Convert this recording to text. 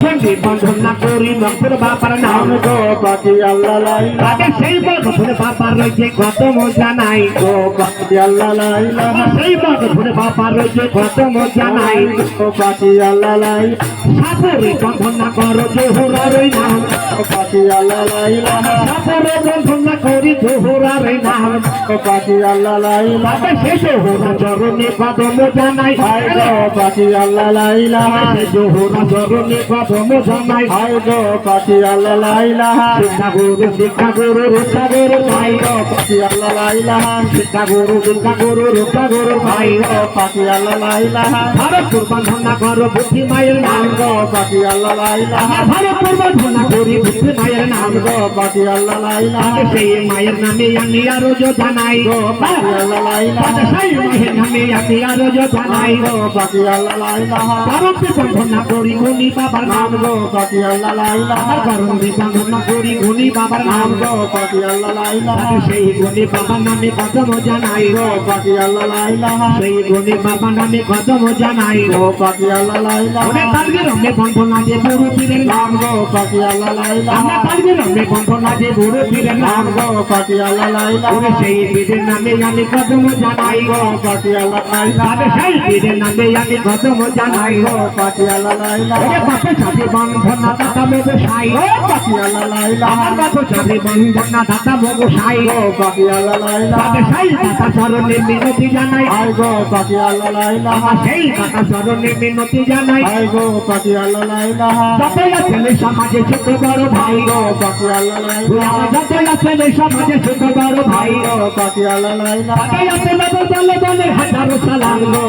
সঙ্গে বন্ধন না করি মকবুল বাবার সেই রয়েছে কত মজা নাই সেই বন্ধন বাবার রয়েছে কত মজা নাই সাপরে বন্ধন না করো জোহরার নাম। সাপরে বন্ধন না করি জোহরার নাম। গো পাখি আল্লাহ লাই তাদের সেই জোহরা চরণে সেই জোহরা কদম জানাই হাই গো পাখি আল্লাহ লাই শিক্ষা গুরু শিক্ষা গুরু শিক্ষা গুরু ভাই গো পাখি আল্লাহ লাই শিক্ষা গুরু শিক্ষা গুরু রক্ষা গুরু ভাই গো পাখি আল্লাহ লাই ভারত কুরবান না করো বুদ্ধি মায়ের নাম গো পাখি আল্লাহ লাই আমার ভারত কুরবান না করি বুদ্ধি মায়ের নাম গো পাখি আল্লাহ লাই সেই মায়ের নামে আমি আরও যো জানাই গো পাখি আল্লাহ লাই সেই মায়ের নামে আমি আরও যো জানাই গো পাখি আল্লাহ লাই ভারত কুরবান না করি গুনি বাবার নাম গো পাখি আল্লাহ লাই কারণ বিবাহ না করি গুনি বাবার নাম গো পাখি আল্লাহ লাই সেই গুনি বাবার নামে কত মজা নাই গো পাখি আল্লাহ লাই সেই গুনি বাবার নামে কত মজা নাই গো পাখি আল্লাহ লাই ওরে তালগে রমে বন্ধনা যে গুরু পীরের নাম গো পাখি আল্লাহ লাই আমরা তালগে রমে বন্ধনা যে গুরু পীরের নাম গো পাখি আল্লাহ সেই পীরের নামে আমি কত মজা নাই পাখি আল্লাহ সেই পীরের নামে আমি কত মজা নাই পাখি আল্লাহ সাথে বন্ধনা দাতা মগো সাই গো পাখি আল্লাহ আমার বাপে সাথে বন্ধনা দাতা মগো সাই গো পাখি আল্লাহ লাই তাহলে সেই দাতা চরণে মিনতি জানাই। আই গো পাখি আল্লাহ সেই মিনতি জানাই। গো যতই আছেন সমাজে ছোট বড় ভাই। গো যতই আছেন সমাজে ছোট বড় ভাই। গো পাখি আল্লাহ যতই আছেন দলে দলে হাজারো সালাম। গো